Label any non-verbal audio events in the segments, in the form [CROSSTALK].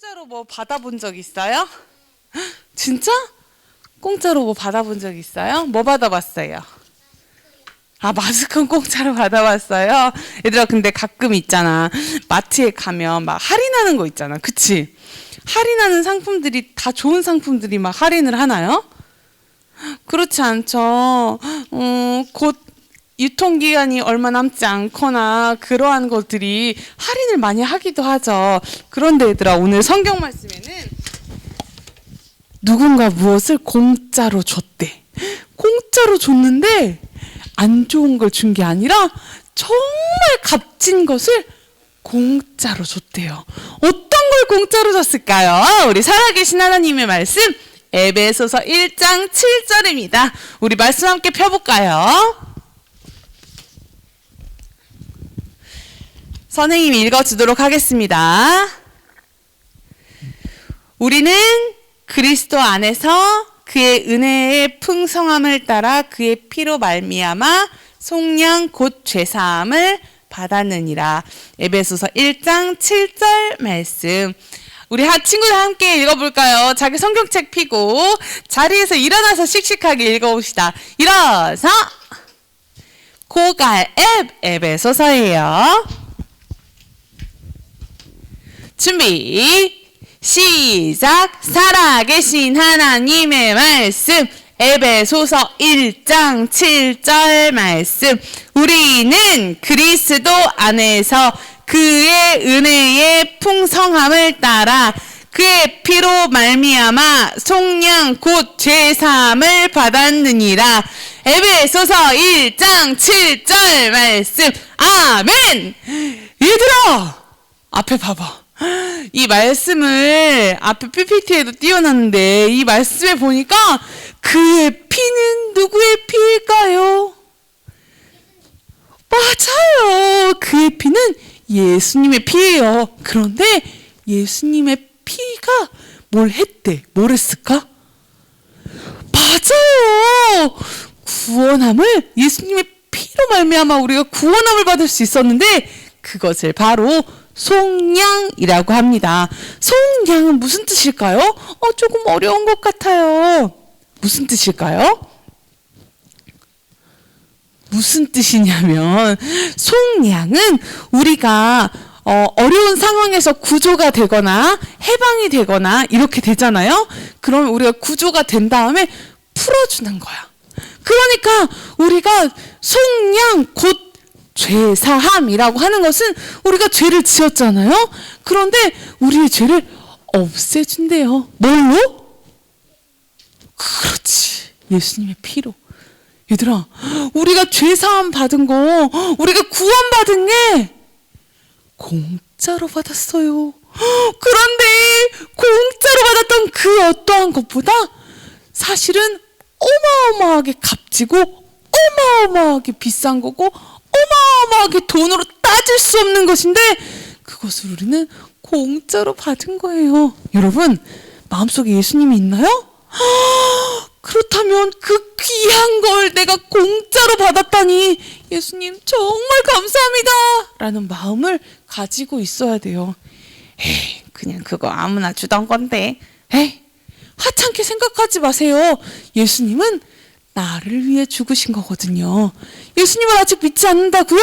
공짜로 뭐 받아본 적 있어요? [GASPS] 진짜? 공짜로 뭐 받아본 적 있어요? 뭐 받아봤어요? 아, 마스크는 공짜로 받아봤어요? 얘들아, 근데 가끔 있잖아. 마트에 가면 막 할인하는 거 있잖아. 그치? 할인하는 상품들이 다 좋은 상품들이 막 할인을 하나요? [GASPS] 그렇지 않죠. 음, 곧 유통기한이 얼마 남지 않거나 그러한 것들이 할인을 많이 하기도 하죠. 그런데 얘들아, 오늘 성경 말씀에는 누군가 무엇을 공짜로 줬대. 공짜로 줬는데 안 좋은 걸 준 게 아니라 정말 값진 것을 공짜로 줬대요. 어떤 걸 공짜로 줬을까요? 우리 살아계신 하나님의 말씀 에베소서 1장 7절입니다. 우리 말씀 함께 펴볼까요? 선생님이 읽어주도록 하겠습니다. 우리는 그리스도 안에서 그의 은혜의 풍성함을 따라 그의 피로 말미암아 속량 곧 죄사함을 받았느니라. 에베소서 1장 7절 말씀. 우리 하 친구들 함께 읽어볼까요? 자기 성경책 피고 자리에서 일어나서 씩씩하게 읽어봅시다. 일어서 고갈 앱 에베소서예요. 준비. 시작. 살아계신 하나님의 말씀. 에베소서 1장 7절 말씀. 우리는 그리스도 안에서 그의 은혜의 풍성함을 따라 그의 피로 말미암아 속량 곧 죄사함을 받았느니라. 에베소서 1장 7절 말씀. 아멘. 얘들아 앞에 봐봐 이 말씀을 앞에 PPT에도 띄워놨는데 이 말씀에 보니까 그의 피는 누구의 피일까요? 맞아요. 그의 피는 예수님의 피예요. 그런데 예수님의 피가 뭘 했대? 뭘 했을까? 맞아요. 구원함을 예수님의 피로 말미암아 우리가 구원함을 받을 수 있었는데 그것을 바로 속량이라고 합니다. 속량은 무슨 뜻일까요? 어, 조금 어려운 것 같아요. 무슨 뜻일까요? 무슨 뜻이냐면 속량은 우리가 어, 어려운 상황에서 구조가 되거나 해방이 되거나 이렇게 되잖아요. 그럼 우리가 구조가 된 다음에 풀어주는 거야. 그러니까 우리가 속량 곧 죄사함이라고 하는 것은 우리가 죄를 지었잖아요. 그런데 우리의 죄를 없애준대요. 뭘로? 그렇지. 예수님의 피로. 얘들아, 우리가 죄사함 받은 거, 우리가 구원받은 게 공짜로 받았어요. 그런데 공짜로 받았던 그 어떠한 것보다 사실은 어마어마하게 값지고 어마어마하게 비싼 거고 어마어마하게 돈으로 따질 수 없는 것인데 그것을 우리는 공짜로 받은 거예요. 여러분, 마음속에 예수님이 있나요? [GASPS] 그렇다면 그 귀한 걸 내가 공짜로 받았다니 예수님 정말 감사합니다. 라는 마음을 가지고 있어야 돼요. 에이, 그냥 그거 아무나 주던 건데. 에이, 하찮게 생각하지 마세요. 예수님은 나를 위해 죽으신 거거든요. 예수님을 아직 믿지 않는다고요?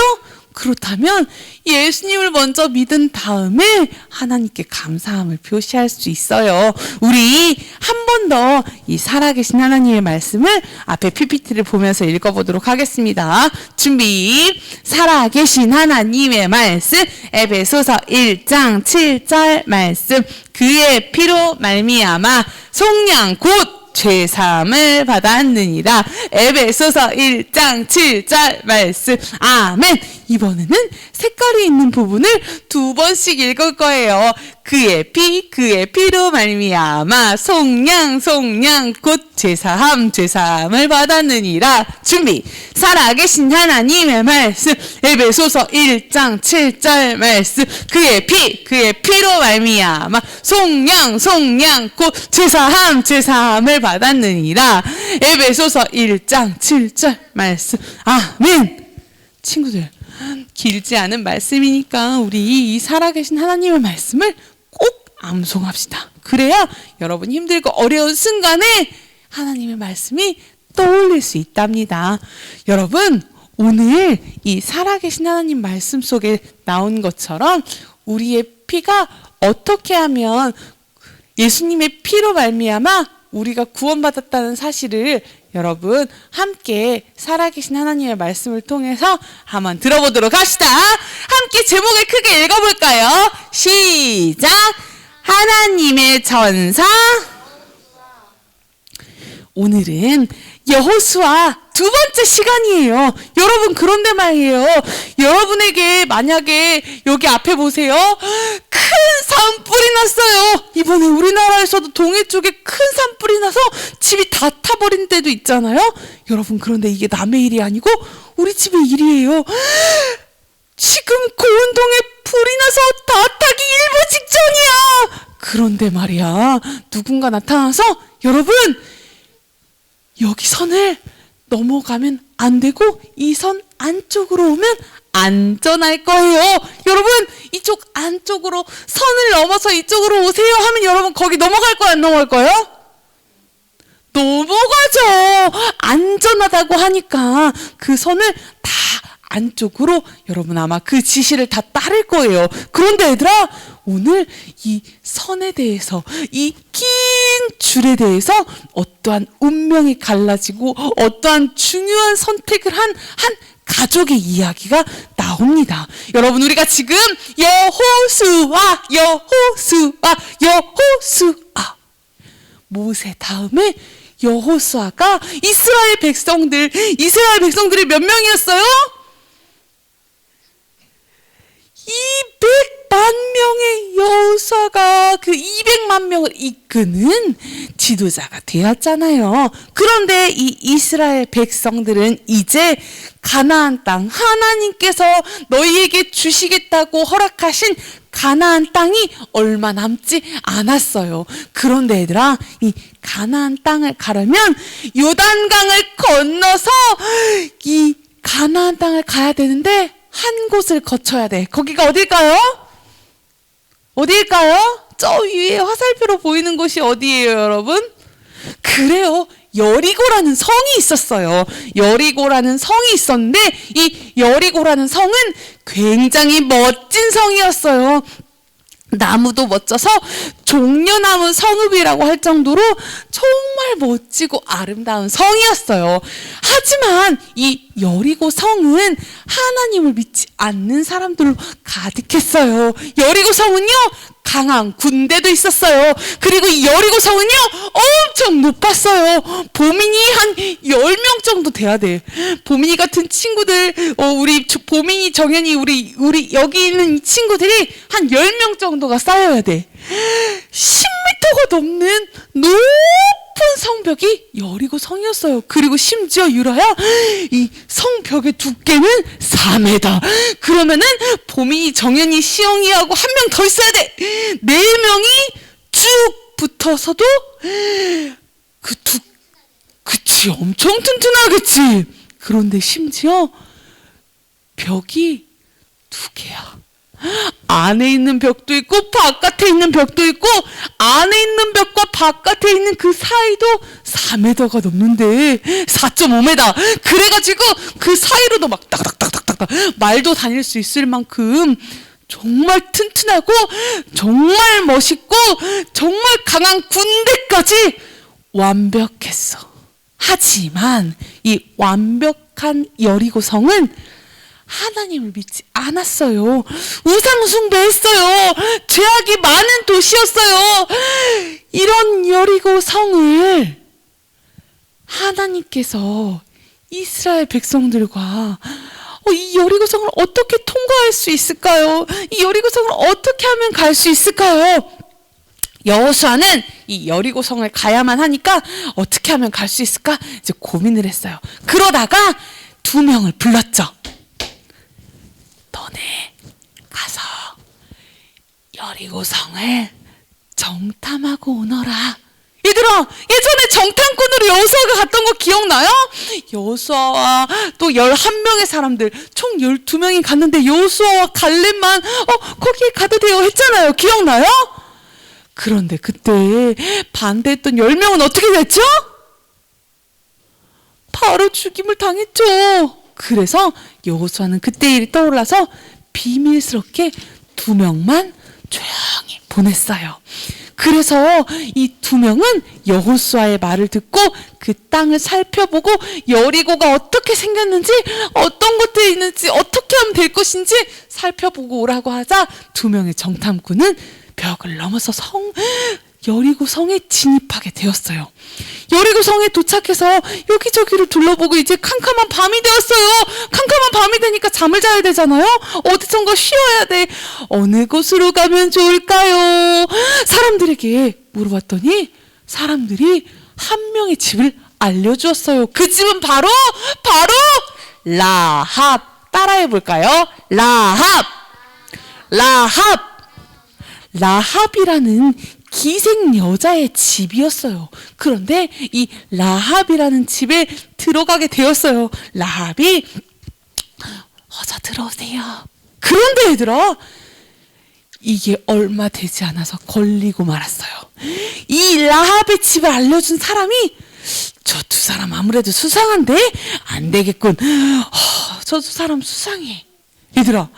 그렇다면 예수님을 먼저 믿은 다음에 하나님께 감사함을 표시할 수 있어요. 우리 한 번 더 이 살아계신 하나님의 말씀을 앞에 PPT를 보면서 읽어보도록 하겠습니다. 준비. 살아계신 하나님의 말씀 에베소서 1장 7절 말씀 그의 피로 말미암아 속량 곧 죄사함을 받았느니라. 에베소서 1장 7절 말씀. 아멘. 이번에는 색깔이 있는 부분을 두 번씩 읽을 거예요. 그의 피, 그의 피로 말미암아 속량, 속량 곧 죄사함, 죄사함을 받았느니라. 준비. 살아계신 하나님의 말씀. 에베소서 1장 7절 말씀. 그의 피, 그의 피로 말미암아 속량, 속량 곧 죄사함, 죄사함을 받았느니라. 에베소서 1장 7절 말씀. 아멘. 친구들, 길지 않은 말씀이니까 우리 이 살아계신 하나님의 말씀을 꼭 암송합시다. 그래야 여러분 힘들고 어려운 순간에 하나님의 말씀이 떠올릴 수 있답니다. 여러분, 오늘 이 살아계신 하나님 말씀 속에 나온 것처럼 우리의 피가 어떻게 하면 예수님의 피로 말미암아 우리가 구원받았다는 사실을 여러분 함께 살아계신 하나님의 말씀을 통해서 한번 들어보도록 합시다. 함께 제목을 크게 읽어볼까요? 시작. 하나님의 전사. 오늘은 여호수아 두 번째 시간이에요. 여러분 그런데 말이에요. 여러분에게 만약에 여기 앞에 보세요. 큰 산불이 났어요. 이번에 우리나라에서도 동해 쪽에 큰 산불이 나서 집이 다 타버린 데도 있잖아요. 여러분 그런데 이게 남의 일이 아니고 우리 집의 일이에요. 지금 고운동에 불이 나서 다 타기 일보 직전이야. 그런데 말이야 누군가 나타나서 여러분 여기 선을 넘어가면 안 되고 이 선 안쪽으로 오면 안전할 거예요. 여러분 이쪽 안쪽으로 선을 넘어서 이쪽으로 오세요 하면 여러분 거기 넘어갈 거야 안 넘어갈 거예요? 넘어가죠. 안전하다고 하니까 그 선을 다 안쪽으로 여러분 아마 그 지시를 다 따를 거예요. 그런데 얘들아 오늘 이 선에 대해서 이긴 줄에 대해서 어떠한 운명이 갈라지고 어떠한 중요한 선택을 한 한 가족의 이야기가 나옵니다. 여러분 우리가 지금 여호수아 여호수아 여호수아 모세 다음에 여호수아가 이스라엘 백성들 이스라엘 백성들이 몇 명이었어요? 200만 명의 여호수아가 그 200만 명을 이끄는 지도자가 되었잖아요. 그런데 이 이스라엘 백성들은 이제 가나안 땅 하나님께서 너희에게 주시겠다고 허락하신 가나안 땅이 얼마 남지 않았어요. 그런데 얘들아, 이 가나안 땅을 가려면 요단강을 건너서 이 가나안 땅을 가야 되는데 한 곳을 거쳐야 돼. 거기가 어딜까요? 어디일까요? 저 위에 화살표로 보이는 곳이 어디예요, 여러분? 그래요. 여리고라는 성이 있었어요. 여리고라는 성이 있었는데 이 여리고라는 성은 굉장히 멋진 성이었어요. 나무도 멋져서 종려나무 성읍이라고 할 정도로 정말 멋지고 아름다운 성이었어요. 하지만 이 여리고 성은 하나님을 믿지 않는 사람들로 가득했어요. 여리고 성은요, 강한 군대도 있었어요. 그리고 이 여리고 성은요, 엄청 높았어요. 보민이 한 10명 정도 돼야 돼. 보민이 같은 친구들, 어, 우리 저- 보민이, 정현이, 우리, 우리 여기 있는 이 친구들이 한 10명 정도가 쌓여야 돼. 10m가 넘는 높은 성벽이 여리고 성이었어요. 그리고 심지어 유라야 이 성벽의 두께는 4m. 그러면은 보민이 정연이 시영이하고 한 명 더 있어야 돼. 네 명이 쭉 붙어서도 그 두, 그치 엄청 튼튼하겠지. 그런데 심지어 벽이 두 개야. 안에 있는 벽도 있고 바깥에 있는 벽도 있고 안에 있는 벽과 바깥에 있는 그 사이도 4m가 넘는데 4.5m 그래가지고 그 사이로도 막 딱딱딱딱딱 말도 다닐 수 있을 만큼 정말 튼튼하고 정말 멋있고 정말 강한 군대까지 완벽했어. 하지만 이 완벽한 여리고성은 하나님을 믿지 않았어요. 우상숭배했어요. 죄악이 많은 도시였어요. 이런 여리고 성을 하나님께서 이스라엘 백성들과 어, 이 여리고 성을 어떻게 통과할 수 있을까요? 이 여리고 성을 어떻게 하면 갈 수 있을까요? 여호수아는 이 여리고 성을 가야만 하니까 어떻게 하면 갈 수 있을까? 이제 고민을 했어요. 그러다가 두 명을 불렀죠. 너네 가서 여리고성을 정탐하고 오너라. 얘들아, 예전에 정탐꾼으로 여호수아가 갔던 거 기억나요? 여호수아와 또 11명의 사람들, 총 12명이 갔는데 여호수아와 갈렙만 어, 거기에 가도 돼요 했잖아요. 기억나요? 그런데 그때 반대했던 10명은 어떻게 됐죠? 바로 죽임을 당했죠. 그래서 여호수아는 그때 일이 떠올라서 비밀스럽게 두 명만 조용히 보냈어요. 그래서 이 두 명은 여호수아의 말을 듣고 그 땅을 살펴보고 여리고가 어떻게 생겼는지 어떤 것들이 있는지 어떻게 하면 될 것인지 살펴보고 오라고 하자 두 명의 정탐꾼은 벽을 넘어서 성 여리고 성에 진입하게 되었어요. 여리고 성에 도착해서 여기저기를 둘러보고 이제 캄캄한 밤이 되었어요. 캄캄한 밤이 되니까 잠을 자야 되잖아요. 어디선가 쉬어야 돼. 어느 곳으로 가면 좋을까요? 사람들에게 물어봤더니 사람들이 한 명의 집을 알려주었어요. 그 집은 바로 바로 라합. 따라해 볼까요? 라합. 라합. 라합이라는 기생 여자의 집이었어요. 그런데 이 라합이라는 집에 들어가게 되었어요. 라합이 어서 들어오세요. 그런데 얘들아 이게 얼마 되지 않아서 걸리고 말았어요. 이 라합의 집을 알려준 사람이 저 두 사람 아무래도 수상한데 안 되겠군. 어, 저두 사람 수상해. 얘들아,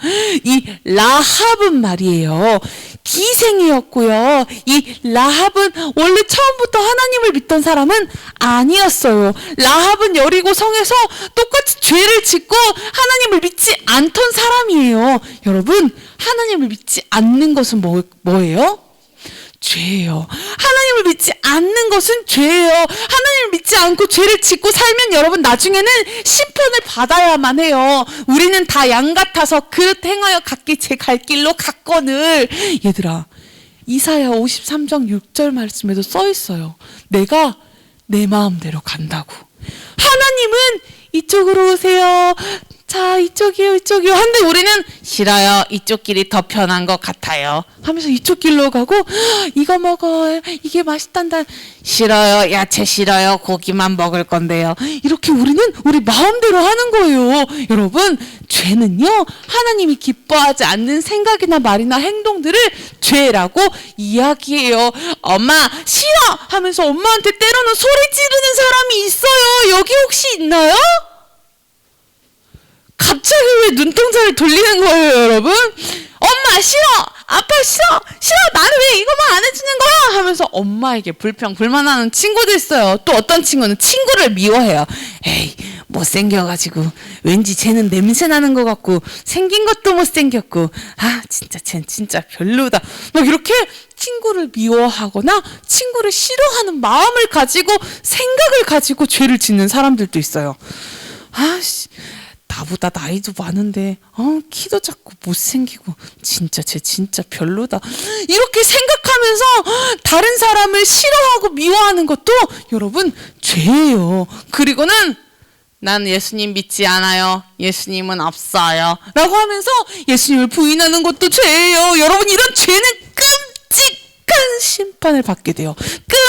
이 라합은 말이에요. 기생이었고요. 이 라합은 원래 처음부터 하나님을 믿던 사람은 아니었어요. 라합은 여리고 성에서 똑같이 죄를 짓고 하나님을 믿지 않던 사람이에요. 여러분, 하나님을 믿지 않는 것은 뭐, 뭐예요? 죄예요. 하나님을 믿지 않는 것은 죄예요. 하나님을 믿지 않고 죄를 짓고 살면 여러분 나중에는 심판을 받아야만 해요. 우리는 다 양 같아서 그릇 행하여 각기 제 갈 길로 갔거늘. 얘들아, 이사야 53장 6절 말씀에도 써 있어요. 내가 내 마음대로 간다고. 하나님은 이쪽으로 오세요. 자, 이쪽이요, 이쪽이요. 한데 우리는 싫어요. 이쪽 길이 더 편한 것 같아요. 하면서 이쪽 길로 가고, 이거 먹어요. 이게 맛있단다. 싫어요. 야채 싫어요. 고기만 먹을 건데요. 이렇게 우리는 우리 마음대로 하는 거예요. 여러분, 죄는요, 하나님이 기뻐하지 않는 생각이나 말이나 행동들을 죄라고 이야기해요. 엄마, 싫어! 하면서 엄마한테 때로는 소리 지르는 사람이 있어요. 여기 혹시 있나요? 갑자기 왜 눈동자를 돌리는 거예요, 여러분? 엄마 싫어, 아빠 싫어, 싫어, 나를 왜 이것만 안 해주는 거야? 하면서 엄마에게 불평, 불만하는 친구도 있어요. 또 어떤 친구는 친구를 미워해요. 에이, 못생겨가지고 왠지 쟤는 냄새 나는 것 같고 생긴 것도 못생겼고 아 진짜 쟤는 진짜 별로다. 막 이렇게 친구를 미워하거나 친구를 싫어하는 마음을 가지고 생각을 가지고 죄를 짓는 사람들도 있어요. 아씨. 나보다 나이도 많은데 어 키도 작고 못생기고 진짜 쟤 진짜 별로다. 이렇게 생각하면서 다른 사람을 싫어하고 미워하는 것도 여러분 죄예요. 그리고는 난 예수님 믿지 않아요. 예수님은 없어요. 라고 하면서 예수님을 부인하는 것도 죄예요. 여러분 이런 죄는 끔찍한 심판을 받게 돼요. 끔찍한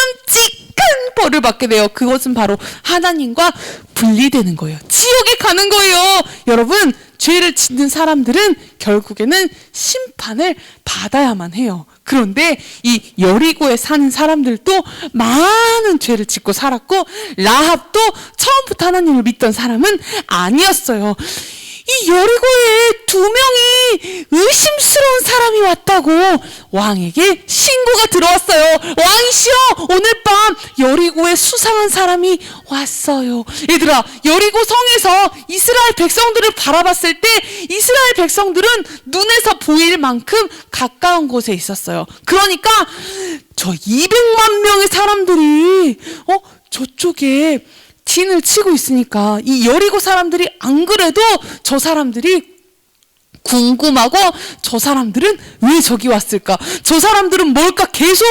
벌을 받게 돼요 그것은 바로 하나님과 분리되는 거예요. 지옥에 가는 거예요. 여러분 죄를 짓는 사람들은 결국에는 심판을 받아야만 해요. 그런데 이 여리고에 사는 사람들도 많은 죄를 짓고 살았고 라합도 처음부터 하나님을 믿던 사람은 아니었어요 이 여리고에 두 명이 의심스러운 사람이 왔다고 왕에게 신고가 들어왔어요. 왕이시여, 오늘 밤 여리고에 수상한 사람이 왔어요. 얘들아, 여리고 성에서 이스라엘 백성들을 바라봤을 때 이스라엘 백성들은 눈에서 보일 만큼 가까운 곳에 있었어요. 그러니까 저 200만 명의 사람들이 어 저쪽에 진을 치고 있으니까 이 여리고 사람들이 안 그래도 저 사람들이 궁금하고 저 사람들은 왜 저기 왔을까? 저 사람들은 뭘까? 계속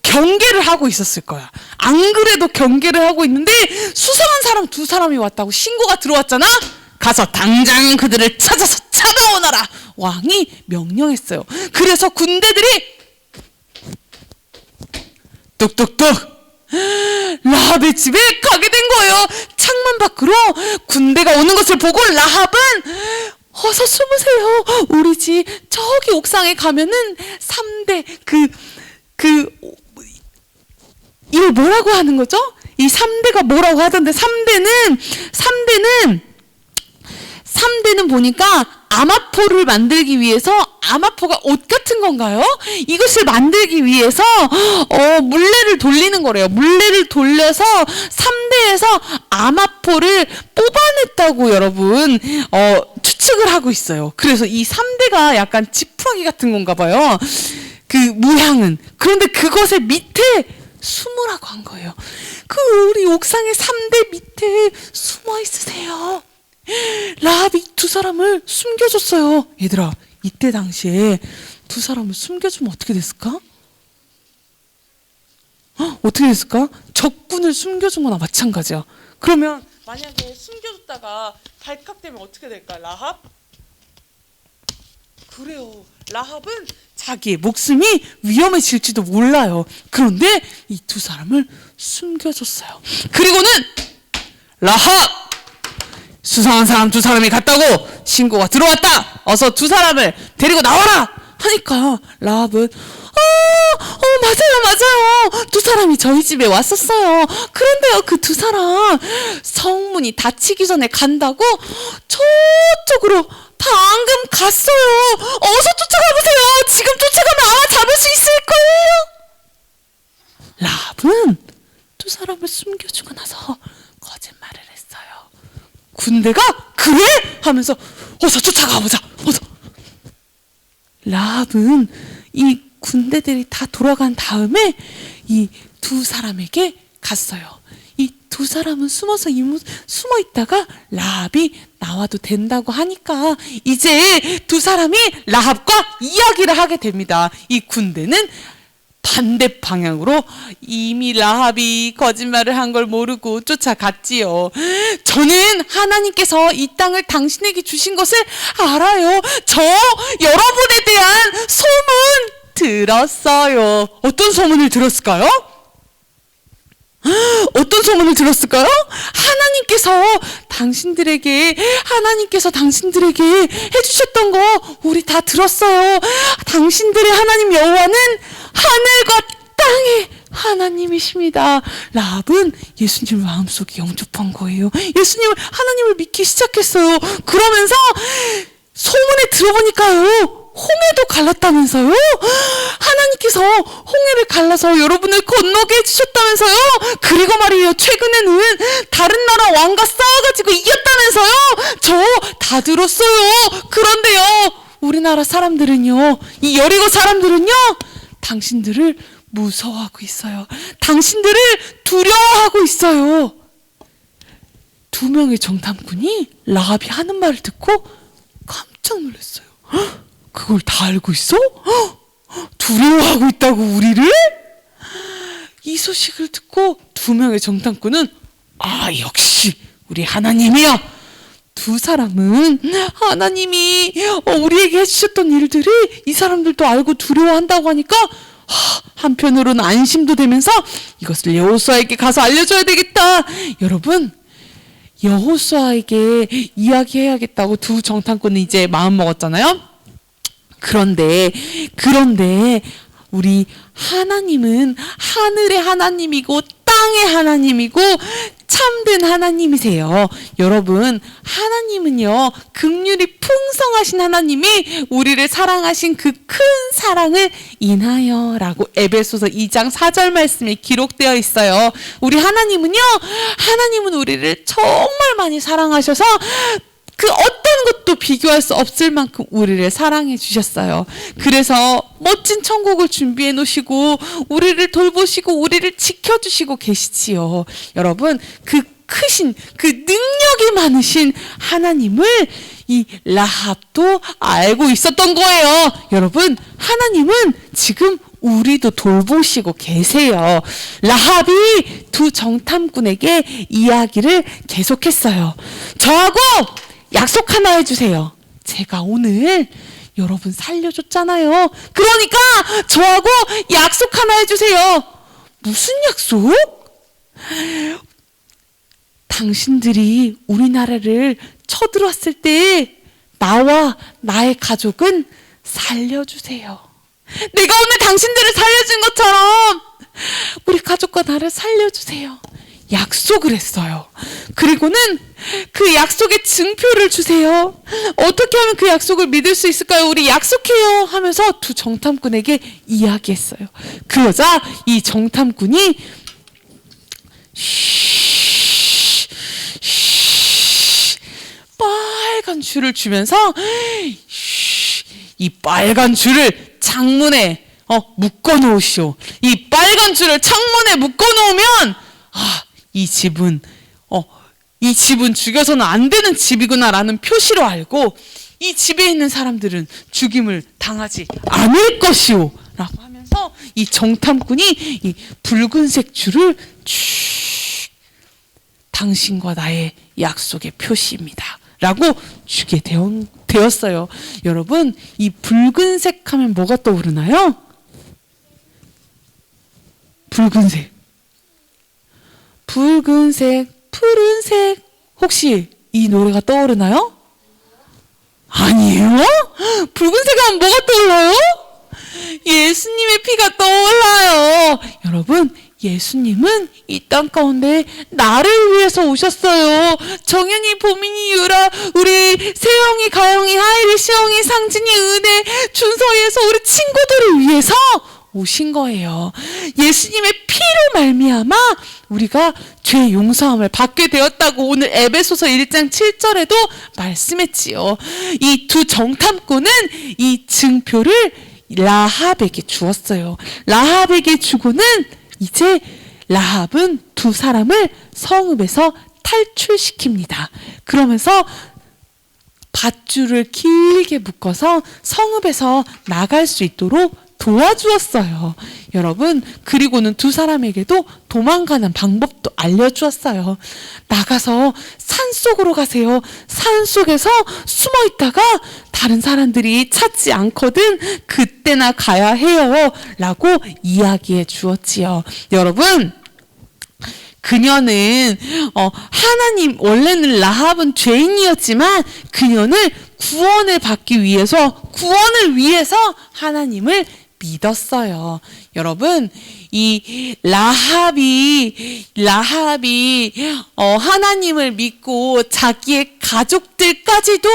경계를 하고 있었을 거야. 안 그래도 경계를 하고 있는데 수상한 사람 두 사람이 왔다고 신고가 들어왔잖아? 가서 당장 그들을 찾아서 잡아오너라! 왕이 명령했어요. 그래서 군대들이 뚝뚝뚝 라합의 집에 가게 된 거예요. 창문 밖으로 군대가 오는 것을 보고 라합은 어서 숨으세요. 우리 집 저기 옥상에 가면은 3대 그, 그 이걸 뭐라고 하는 거죠? 이 3대가 뭐라고 하던데 3대는 3대는 3대는 보니까 아마포를 만들기 위해서 아마포가 옷 같은 건가요? 이것을 만들기 위해서 어, 물레를 돌리는 거래요. 물레를 돌려서 3대에서 아마포를 뽑아냈다고 여러분 어, 추측을 하고 있어요. 그래서 이 3대가 약간 지푸라기 같은 건가 봐요. 그 모양은 그런데 그것의 밑에 숨으라고 한 거예요. 그 우리 옥상의 3대 밑에 숨어 있으세요. 라합이 두 사람을 숨겨줬어요. 얘들아, 이때 당시에 두 사람을 숨겨주면 어떻게 됐을까? 어, 어떻게 됐을까? 적군을 숨겨준 거나 마찬가지야. 그러면 만약에 숨겨줬다가 발칵되면 어떻게 될까? 라합? 그래요. 라합은 자기의 목숨이 위험해질지도 몰라요. 그런데 이 두 사람을 숨겨줬어요. 그리고는 라합! 수상한 사람 두 사람이 갔다고 신고가 들어왔다. 어서 두 사람을 데리고 나와라. 하니까 라합은 어, 어 맞아요 맞아요. 두 사람이 저희 집에 왔었어요. 그런데요 그 두 사람 성문이 닫히기 전에 간다고 저쪽으로 방금 갔어요. 어서 쫓아가 보세요. 지금 쫓아가면 아마 잡을 수 있을 거예요. 라합은 두 사람을 숨겨주고 나서 군대가 그래? 하면서 어서 쫓아가 보자. 어서. 라합은 이 군대들이 다 돌아간 다음에 이 두 사람에게 갔어요. 이 두 사람은 숨어서 이무, 숨어 있다가 라합이 나와도 된다고 하니까 이제 두 사람이 라합과 이야기를 하게 됩니다. 이 군대는 반대 방향으로 이미 라합이 거짓말을 한 걸 모르고 쫓아갔지요. 저는 하나님께서 이 땅을 당신에게 주신 것을 알아요. 저 여러분에 대한 소문 들었어요. 어떤 소문을 들었을까요? 어떤 소문을 들었을까요? 하나님께서 당신들에게 하나님께서 당신들에게 해주셨던 거 우리 다 들었어요. 당신들의 하나님 여호와는 하늘과 땅의 하나님이십니다. 라합은 예수님을 마음속에 영접한 거예요. 예수님을 하나님을 믿기 시작했어요. 그러면서 소문에 들어보니까요. 홍해도 갈랐다면서요? 하나님께서 홍해를 갈라서 여러분을 건너게 해주셨다면서요? 그리고 말이에요. 최근에는 다른 나라 왕과 싸워가지고 이겼다면서요? 저 다 들었어요. 그런데요. 우리나라 사람들은요. 이 여리고 사람들은요. 당신들을 무서워하고 있어요. 당신들을 두려워하고 있어요. 두 명의 정탐꾼이 라합이 하는 말을 듣고 깜짝 놀랐어요. 헉, 그걸 다 알고 있어? 헉, 두려워하고 있다고 우리를? 이 소식을 듣고 두 명의 정탐꾼은 아 역시 우리 하나님이야. 두 사람은 하나님이 어, 우리에게 해주셨던 일들이 이 사람들도 알고 두려워한다고 하니까 하, 한편으로는 안심도 되면서 이것을 여호수아에게 가서 알려줘야 되겠다. 여러분 여호수아에게 이야기해야겠다고 두 정탐꾼은 이제 마음 먹었잖아요. 그런데 그런데 우리 하나님은 하늘의 하나님이고 땅의 하나님이고 참된 하나님이세요. 여러분, 하나님은요, 극률이 풍성하신 하나님이 우리를 사랑하신 그 큰 사랑을 인하여 라고 에베소서 2장 4절 말씀에 기록되어 있어요. 우리 하나님은요, 하나님은 우리를 정말 많이 사랑하셔서 그 어떤 것도 비교할 수 없을 만큼 우리를 사랑해 주셨어요. 그래서 멋진 천국을 준비해 놓으시고 우리를 돌보시고 우리를 지켜 주시고 계시지요. 여러분, 그 크신 그 능력이 많으신 하나님을 이 라합도 알고 있었던 거예요. 여러분, 하나님은 지금 우리도 돌보시고 계세요. 라합이 두 정탐꾼에게 이야기를 계속했어요. 저하고 약속 하나 해주세요. 제가 오늘 여러분 살려줬잖아요. 그러니까 저하고 약속 하나 해주세요. 무슨 약속? 당신들이 우리나라를 쳐들어왔을 때 나와 나의 가족은 살려주세요. 내가 오늘 당신들을 살려 살려준 것처럼 우리 가족과 나를 살려주세요. 약속을 했어요. 그리고는 그 약속의 증표를 주세요. 어떻게 하면 그 약속을 믿을 수 있을까요? 우리 약속해요 하면서 두 정탐꾼에게 이야기했어요. 그 여자 이 정탐꾼이 빨간 줄을 주면서 쉬, 이 빨간 줄을 창문에 어, 묶어 놓으시오. 이 빨간 줄을 창문에 묶어 놓으면 아, 이 집은 어, 이 집은 죽여서는 안 되는 집이구나라는 표시로 알고 이 집에 있는 사람들은 죽임을 당하지 않을 것이오. 라고 하면서 이 정탐꾼이 이 붉은색 줄을 쭉 당신과 나의 약속의 표시입니다. 라고 주게 되었, 되었어요. 여러분, 이 붉은색 하면 뭐가 떠오르나요? 붉은색. 붉은색, 푸른색. 혹시 이 노래가 떠오르나요? 아니에요? 붉은색 하면 뭐가 떠올라요? 예수님의 피가 떠올라요. 여러분, 예수님은 이 땅 가운데 나를 위해서 오셨어요. 정연이, 보민이, 유라, 우리 세영이, 가영이, 하이리, 시영이, 상진이, 은혜, 준서에서 우리 친구들을 위해서 오신 거예요. 예수님의 피로 말미암아 우리가 죄 용서함을 받게 되었다고 오늘 에베소서 1장 7절에도 말씀했지요. 이 두 정탐꾼은 이 증표를 라합에게 주었어요. 라합에게 주고는 이제 라합은 두 사람을 성읍에서 탈출시킵니다. 그러면서 밧줄을 길게 묶어서 성읍에서 나갈 수 있도록 도와주었어요. 여러분, 그리고는 두 사람에게도 도망가는 방법도 알려주었어요. 나가서 산 속으로 가세요. 산 속에서 숨어 있다가 다른 사람들이 찾지 않거든 그때나 가야 해요. 라고 이야기해 주었지요. 여러분, 그녀는 어, 하나님 원래는 라합은 죄인이었지만 그녀는 구원을 받기 위해서 구원을 위해서 하나님을 믿었어요. 여러분, 이 라합이 라합이 어, 하나님을 믿고 자기의 가족들까지도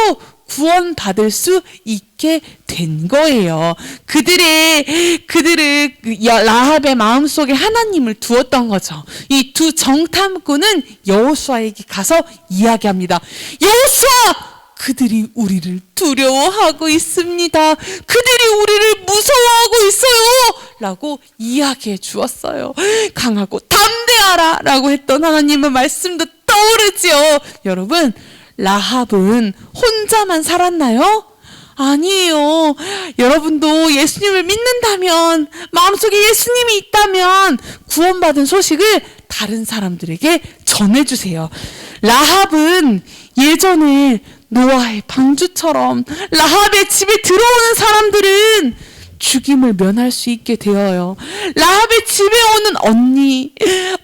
구원받을 수 있게 된 거예요. 그들의 그 여- 라합의 마음속에 하나님을 두었던 거죠. 이 두 정탐꾼은 여호수아에게 가서 이야기합니다. 여호수아 그들이 우리를 두려워하고 있습니다. 그들이 우리를 무서워하고 있어요. 라고 이야기해 주었어요. 강하고 담대하라. 라고 했던 하나님의 말씀도 떠오르지요. 여러분, 라합은 혼자만 살았나요? 아니에요. 여러분도 예수님을 믿는다면, 마음속에 예수님이 있다면, 구원받은 소식을 다른 사람들에게 전해주세요. 라합은 예전에 노아의 방주처럼 라합의 집에 들어오는 사람들은 죽임을 면할 수 있게 되어요. 라합의 집에 오는 언니,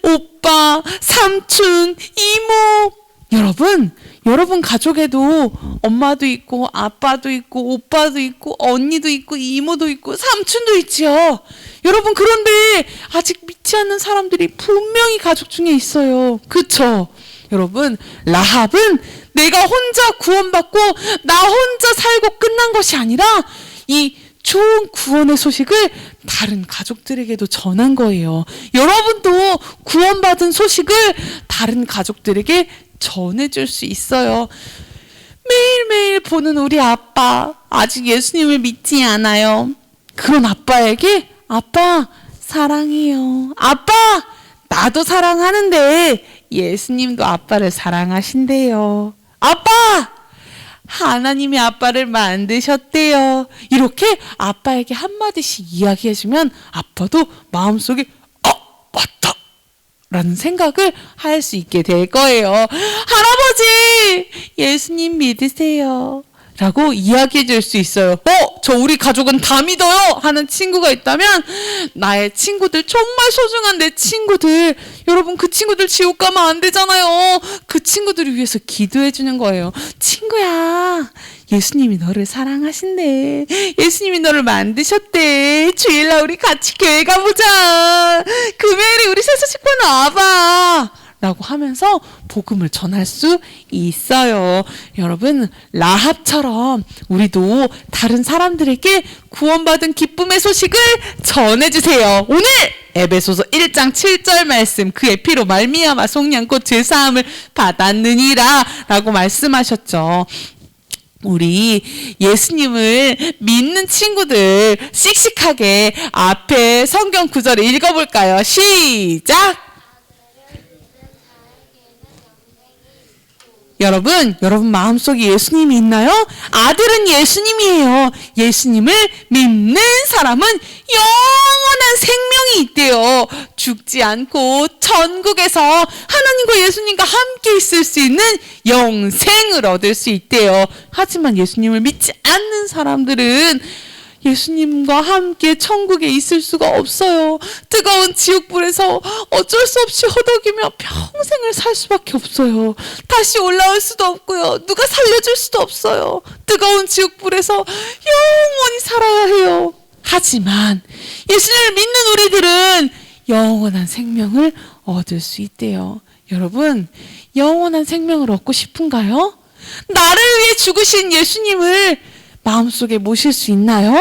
오빠, 삼촌, 이모. 여러분, 여러분 가족에도 엄마도 있고, 아빠도 있고, 오빠도 있고, 언니도 있고, 이모도 있고, 삼촌도 있지요. 여러분, 그런데 아직 믿지 않는 사람들이 분명히 가족 중에 있어요. 그쵸? 여러분, 라합은 내가 혼자 구원받고 나 혼자 살고 끝난 것이 아니라 이 좋은 구원의 소식을 다른 가족들에게도 전한 거예요. 여러분도 구원받은 소식을 다른 가족들에게 전해줄 수 있어요. 매일매일 보는 우리 아빠, 아직 예수님을 믿지 않아요. 그런 아빠에게, 아빠, 사랑해요. 아빠, 나도 사랑하는데, 예수님도 아빠를 사랑하신대요. 아빠! 하나님이 아빠를 만드셨대요. 이렇게 아빠에게 한마디씩 이야기해주면 아빠도 마음속에, 어, 맞다! 라는 생각을 할 수 있게 될 거예요. 할아버지! 예수님 믿으세요. 라고 이야기해 줄 수 있어요. 어, 저 우리 가족은 다 믿어요! 하는 친구가 있다면, 나의 친구들, 정말 소중한 내 친구들, 여러분 그 친구들 지옥 가면 안 되잖아요. 그 친구들을 위해서 기도해 주는 거예요. 친구야, 예수님이 너를 사랑하신대. 예수님이 너를 만드셨대. 주일날 우리 같이 교회 가보자. 금요일에 우리 세수 식구 나와봐. 라고 하면서 복음을 전할 수 있어요. 여러분, 라합처럼 우리도 다른 사람들에게 구원받은 기쁨의 소식을 전해주세요. 오늘 에베소서 1장 7절 말씀 그의 피로 말미암아 속량꽃 죄사함을 받았느니라 라고 말씀하셨죠. 우리 예수님을 믿는 친구들 씩씩하게 앞에 성경 구절을 읽어볼까요? 시작! 여러분, 여러분 마음속에 예수님이 있나요? 아들은 예수님이에요. 예수님을 믿는 사람은 영원한 생명이 있대요. 죽지 않고 천국에서 하나님과 예수님과 함께 있을 수 있는 영생을 얻을 수 있대요. 하지만 예수님을 믿지 않는 사람들은 예수님과 함께 천국에 있을 수가 없어요. 뜨거운 지옥불에서 어쩔 수 없이 허덕이며 평생을 살 수밖에 없어요. 다시 올라올 수도 없고요. 누가 살려줄 수도 없어요. 뜨거운 지옥불에서 영원히 살아야 해요. 하지만 예수님을 믿는 우리들은 영원한 생명을 얻을 수 있대요. 여러분, 영원한 생명을 얻고 싶은가요? 나를 위해 죽으신 예수님을 마음속에 모실 수 있나요?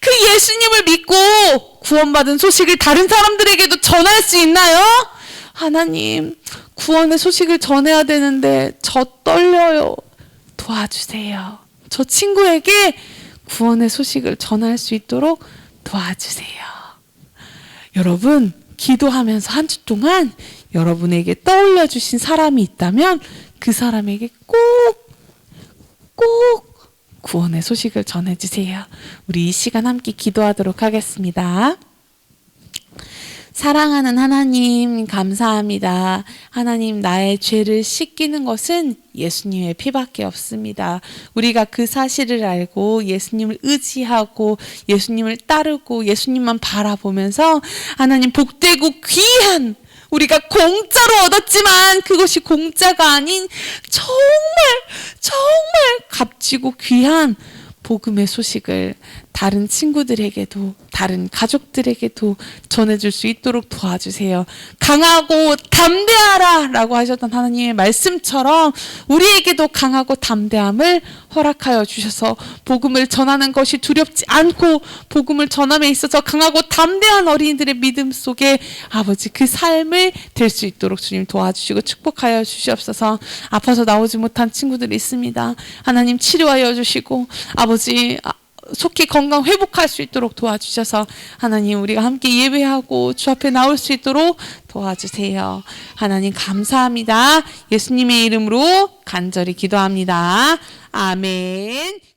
그 예수님을 믿고 구원받은 소식을 다른 사람들에게도 전할 수 있나요? 하나님, 구원의 소식을 전해야 되는데 저 떨려요. 도와주세요. 저 친구에게 구원의 소식을 전할 수 있도록 도와주세요. 여러분, 기도하면서 한 주 동안 여러분에게 떠올려 주신 사람이 있다면 그 사람에게 꼭, 꼭 구원의 소식을 전해주세요. 우리 이 시간 함께 기도하도록 하겠습니다. 사랑하는 하나님, 감사합니다. 하나님, 나의 죄를 씻기는 것은 예수님의 피밖에 없습니다. 우리가 그 사실을 알고 예수님을 의지하고 예수님을 따르고 예수님만 바라보면서 하나님 복되고 귀한 우리가 공짜로 얻었지만 그것이 공짜가 아닌 정말 정말 값지고 귀한 복음의 소식을 다른 친구들에게도 다른 가족들에게도 전해줄 수 있도록 도와주세요. 강하고 담대하라 라고 하셨던 하나님의 말씀처럼 우리에게도 강하고 담대함을 허락하여 주셔서 복음을 전하는 것이 두렵지 않고 복음을 전함에 있어서 강하고 담대한 어린이들의 믿음 속에 아버지 그 삶을 될 수 있도록 주님 도와주시고 축복하여 주시옵소서. 아파서 나오지 못한 친구들이 있습니다. 하나님 치료하여 주시고 아버지 아, 속히 건강 회복할 수 있도록 도와주셔서 하나님 우리가 함께 예배하고 주 앞에 나올 수 있도록 도와주세요. 하나님 감사합니다. 예수님의 이름으로 간절히 기도합니다. 아멘.